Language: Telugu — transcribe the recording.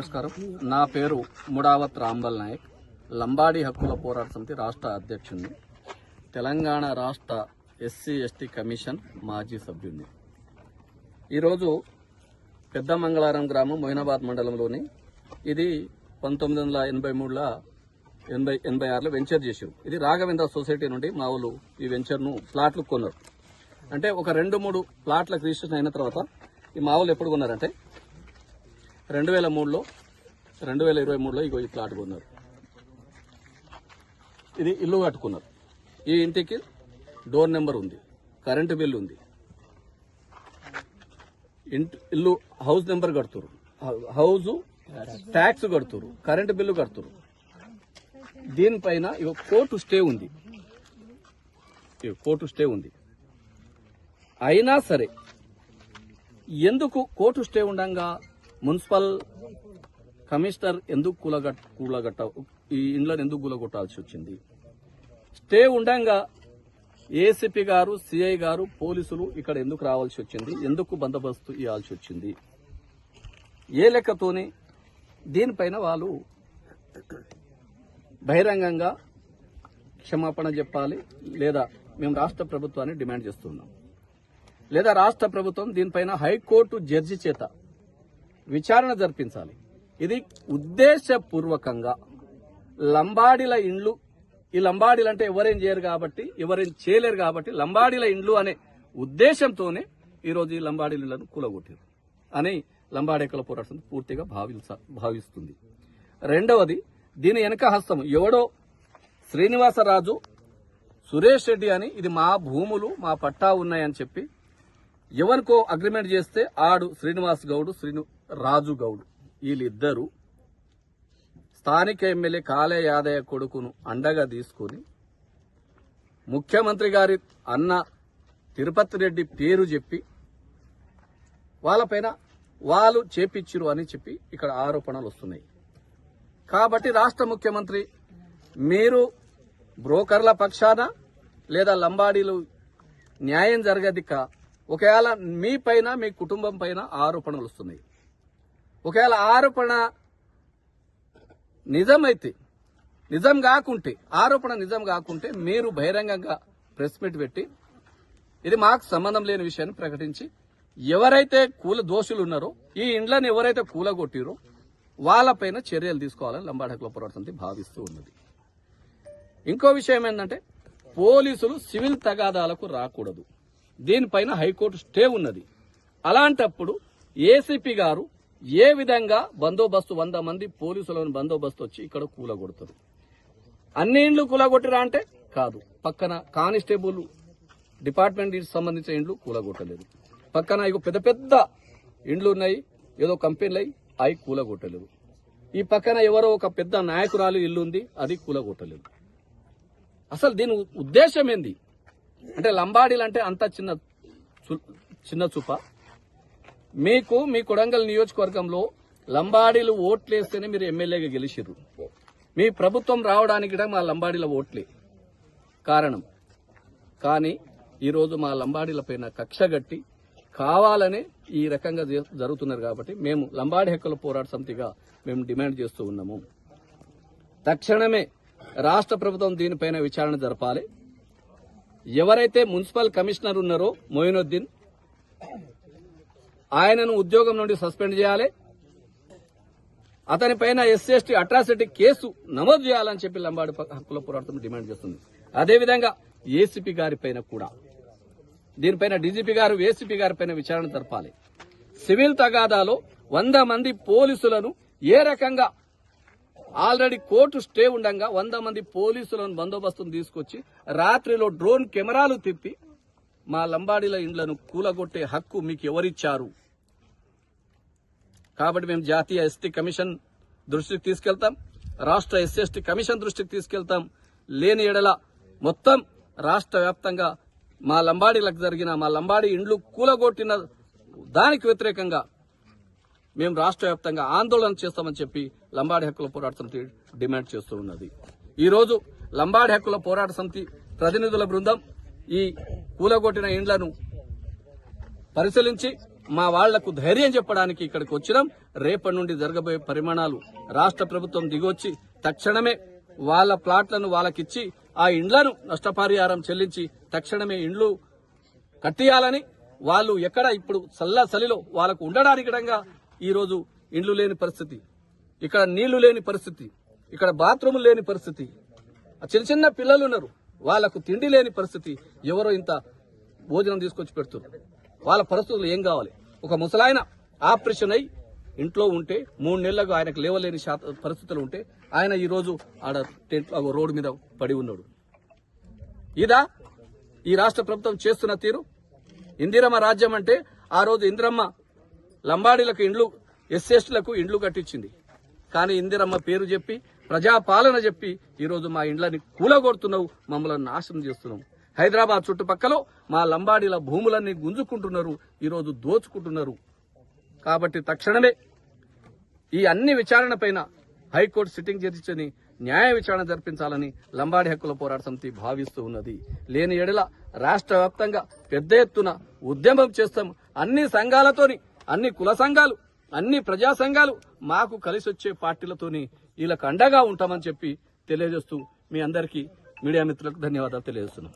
నమస్కారం. నా పేరు ముడావత్ రాంబల్ నాయక్. లంబాడి హక్కుల పోరాట సమితి రాష్ట్ర అధ్యక్షుడిని తెలంగాణ రాష్ట్ర ఎస్సీ ఎస్టీ కమిషన్ మాజీ సభ్యుడిని ఈరోజు పెద్ద మంగళారం గ్రామం మొయినాబాద్ మండలంలోని ఇది పంతొమ్మిది వందల ఎనభై మూడులో ఎనభై ఎనభై ఆరులో వెంచర్ చేశారు. ఇది రాఘవేంద్ర సొసైటీ నుండి మా వాళ్ళు ఈ వెంచర్ను ప్లాట్లు కొన్నారు. అంటే ఒక రెండు మూడు ప్లాట్లకు రిజిస్ట్రేషన్ అయిన తర్వాత ఈ మా వాళ్ళు ఎప్పుడు కొన్నారంటే రెండు వేల మూడులో రెండు వేల ఇరవై మూడులో ఇగో ఈ ప్లాట్ కొన్నారు. ఇది ఇల్లు కట్టుకున్నారు. ఈ ఇంటికి డోర్ నెంబర్ ఉంది కరెంటు బిల్ ఉంది. ఇంటి ఇల్లు హౌస్ నెంబర్ కడుతురు హౌస్ ట్యాక్స్ కడుతురు కరెంటు బిల్లు కడుతురు. దీనిపైన ఇగో కోర్టు స్టే ఉంది. ఇగో కోర్టు స్టే ఉంది. అయినా సరే ఎందుకు కోర్టు స్టే ఉండగా? మున్సిపల్ కమిషనర్ ఎందుకు కూలగట్ కూలగట్ట ఈ ఇండ్లను ఎందుకు కూలగొట్టాల్సి వచ్చింది? స్టే ఉండంగా ఏసీపీ గారు సిఐ గారు పోలీసులు ఇక్కడ ఎందుకు రావాల్సి వచ్చింది? ఎందుకు బందోబస్తు ఇవ్వాల్సి వచ్చింది? ఏ లెక్కతోని? దీనిపైన వాళ్ళు బహిరంగంగా క్షమాపణ చెప్పాలి లేదా మేము రాష్ట్ర ప్రభుత్వాన్ని డిమాండ్ చేస్తున్నాం. లేదా రాష్ట్ర ప్రభుత్వం దీనిపైన హైకోర్టు జడ్జి చేత విచారణ జరిపించాలి. ఇది ఉద్దేశపూర్వకంగా లంబాడీల ఇండ్లు ఈ లంబాడీలు అంటే ఎవరేం చేయరు కాబట్టి ఎవరేం చేయలేరు కాబట్టి లంబాడీల ఇండ్లు అనే ఉద్దేశంతోనే ఈరోజు ఈ లంబాడీలను కూలగొట్టారు అని లంబాడేకల పోరాటం పూర్తిగా భావించ భావిస్తుంది. రెండవది దీని వెనక హస్తం ఎవడో శ్రీనివాసరాజు సురేష్ రెడ్డి అని ఇది మా భూములు మా పట్టా ఉన్నాయని చెప్పి ఎవరికో అగ్రిమెంట్ చేస్తే ఆడు శ్రీనివాస్ గౌడ్ శ్రీను రాజు గౌడ్ వీళ్ళిద్దరూ స్థానిక ఎమ్మెల్యే కాలే యాదయ్య కొడుకును అండగా తీసుకొని ముఖ్యమంత్రి గారి అన్న తిరుపతి రెడ్డి పేరు చెప్పి వాళ్ళపైన వాళ్ళు చేపిచ్చిరు అని చెప్పి ఇక్కడ ఆరోపణలు వస్తున్నాయి. కాబట్టి రాష్ట్ర ముఖ్యమంత్రి మీరు బ్రోకర్ల పక్షాన లేదా లంబాడీలు న్యాయం జరగదిక ఒకవేళ మీ పైన మీ కుటుంబం పైన ఆరోపణలు వస్తున్నాయి. ఒకవేళ ఆరోపణ నిజమైతే నిజం కాకుంటే ఆరోపణ నిజం కాకుంటే మీరు బహిరంగంగా ప్రెస్ మీట్ పెట్టి ఇది మాకు సంబంధం లేని విషయాన్ని ప్రకటించి ఎవరైతే కూల దోషులు ఉన్నారో ఈ ఇండ్లను ఎవరైతే కూలగొట్టిరో వాళ్ళపైన చర్యలు తీసుకోవాలని లంబాడకుల పోరాట సమితి భావిస్తూ ఉన్నది. ఇంకో విషయం ఏంటంటే పోలీసులు సివిల్ తగాదాలకు రాకూడదు. దీనిపైన హైకోర్టు స్టే ఉన్నది. అలాంటప్పుడు ఏసీపీ గారు ఏ విధంగా బందోబస్తు వంద మంది పోలీసులను బందోబస్తు వచ్చి ఇక్కడ కూలగొడతారు అన్ని ఇండ్లు కూలగొట్టిరా అంటే కాదు. పక్కన కానిస్టేబుల్ డిపార్ట్మెంట్ సంబంధించిన ఇండ్లు కూలగొట్టలేదు. పక్కన ఇక పెద్ద పెద్ద ఇండ్లు ఉన్నాయి. ఏదో కంపెనీలు అయి అవి కూలగొట్టలేదు. ఈ పక్కన ఎవరో ఒక పెద్ద నాయకురాలు ఇల్లు ఉంది అది కూలగొట్టలేదు. అసలు దీని ఉద్దేశం ఏంది? అంటే లంబాడీలు అంటే అంత చిన్న చిన్న చూప? మీకు మీ కొడంగల్ నియోజకవర్గంలో లంబాడీలు ఓట్లేస్తేనే మీరు ఎమ్మెల్యేగా గెలిచారు మీ ప్రభుత్వం రావడానికి కూడా మా లంబాడీల ఓట్లే. కారణం. కానీ ఈరోజు మా లంబాడీల పైన కక్ష గట్టి కావాలనే ఈ రకంగా జ- జరుగుతున్నారు కాబట్టి మేము లంబాడీ హక్కుల పోరాట సమితిగా మేము డిమాండ్ చేస్తూ ఉన్నాము. తక్షణమే రాష్ట్ర ప్రభుత్వం దీనిపైన విచారణ జరపాలి. ఎవరైతే మున్సిపల్ కమిషనర్ ఉన్నారో మొయినుద్దీన్ ఆయనను ఉద్యోగం నుండి సస్పెండ్ చేయాలి. అతని పైన ఎస్సీ ఎస్టీ అట్రాసిటీ కేసు నమోదు చేయాలని చెప్పి లంబాడి హక్కుల పోరాటం డిమాండ్ చేస్తుంది. అదేవిధంగా ఏసీపీ గారి పైన కూడా. దీనిపైన డీజీపీ గారు ఏసీపీ గారి పైన విచారణ జరపాలి. సివిల్ తగాదాలో వంద మంది పోలీసులను ఏ రకంగా ఆల్రెడీ కోర్టు స్టే ఉండగా వంద మంది పోలీసులను బందోబస్తును తీసుకొచ్చి రాత్రిలో డ్రోన్ కెమెరాలు తిప్పి మా లంబాడీల ఇండ్లను కూలగొట్టే హక్కు మీకు ఎవరిచ్చారు కాబట్టి మేము జాతీయ ఎస్టీ కమిషన్ దృష్టికి తీసుకెళ్తాం రాష్ట్ర ఎస్ఎస్టీ కమిషన్ దృష్టికి తీసుకెళ్తాం. లేని ఎడల మొత్తం రాష్ట్ర వ్యాప్తంగా మా లంబాడీలకు జరిగిన మా లంబాడీ ఇండ్లు కూలగొట్టిన దానికి వ్యతిరేకంగా మేము రాష్ట్ర వ్యాప్తంగా ఆందోళన చేస్తామని చెప్పి లంబాడి హక్కుల పోరాట సమితి డిమాండ్ చేస్తూ ఉన్నది. ఈరోజు లంబాడి హక్కుల పోరాట సమితి ప్రతినిధుల బృందం ఈ కూలగొట్టిన ఇండ్లను పరిశీలించి మా వాళ్ళకు ధైర్యం చెప్పడానికి ఇక్కడికి వచ్చినాం. రేపటి నుండి జరగబోయే పరిమాణాలు రాష్ట్ర ప్రభుత్వం దిగొచ్చి తక్షణమే వాళ్ళ ప్లాట్లను వాళ్ళకిచ్చి ఆ ఇండ్లను నష్టపరిహారం చెల్లించి తక్షణమే ఇండ్లు కట్టియాలని వాళ్ళు ఎక్కడ ఇప్పుడు చల్ల చలిలో వాళ్ళకు ఉండడానికి ఈరోజు ఇండ్లు లేని పరిస్థితి. ఇక్కడ నీళ్ళు లేని పరిస్థితి. ఇక్కడ బాత్రూములు లేని పరిస్థితి. చిన్న చిన్న పిల్లలు ఉన్నారు. వాళ్ళకు తిండి లేని పరిస్థితి. ఎవరో ఇంత భోజనం తీసుకొచ్చి పెడుతున్నారు. వాళ్ళ పరిస్థితులు ఏం కావాలి? ఒక ముసలాయన ఆపరేషన్ అయి ఇంట్లో ఉంటే మూడు నెలలకు ఆయనకు లేవలేని శాత పరిస్థితులు ఉంటే ఆయన ఈరోజు ఆడ టెంట్ రోడ్డు మీద పడి ఉన్నాడు. ఇదా ఈ రాష్ట్ర ప్రభుత్వం చేస్తున్న తీరు? ఇందిరమ్మ రాజ్యం అంటే ఆ రోజు ఇందిరమ్మ లంబాడీలకు ఇండ్లు ఎస్సీఎస్టీలకు ఇండ్లు కట్టించింది. కానీ ఇందిరమ్మ పేరు చెప్పి ప్రజాపాలన చెప్పి ఈరోజు మా ఇండ్లని కూలగొడుతున్నావు మమ్మల్ని నాశనం చేస్తున్నావు. హైదరాబాద్ చుట్టుపక్కల మా లంబాడీల భూములన్నీ గుంజుకుంటున్నారు ఈరోజు దోచుకుంటున్నారు. కాబట్టి తక్షణమే ఈ అన్ని విచారణ పైన హైకోర్టు సిట్టింగ్ జడ్జిని న్యాయ విచారణ జరిపించాలని లంబాడి హక్కుల పోరాట సమితి భావిస్తూ ఉన్నది. లేని ఎడల రాష్ట్ర వ్యాప్తంగా పెద్ద ఎత్తున ఉద్యమం చేస్తాం. అన్ని సంఘాలతోని అన్ని కుల సంఘాలు అన్ని ప్రజా సంఘాలు మాకు కలిసి వచ్చే పార్టీలతోని వీళ్ళకు అండగా ఉంటామని చెప్పి తెలియజేస్తూ మీ అందరికీ మీడియా మిత్రులకు ధన్యవాదాలు తెలియజేస్తున్నాం.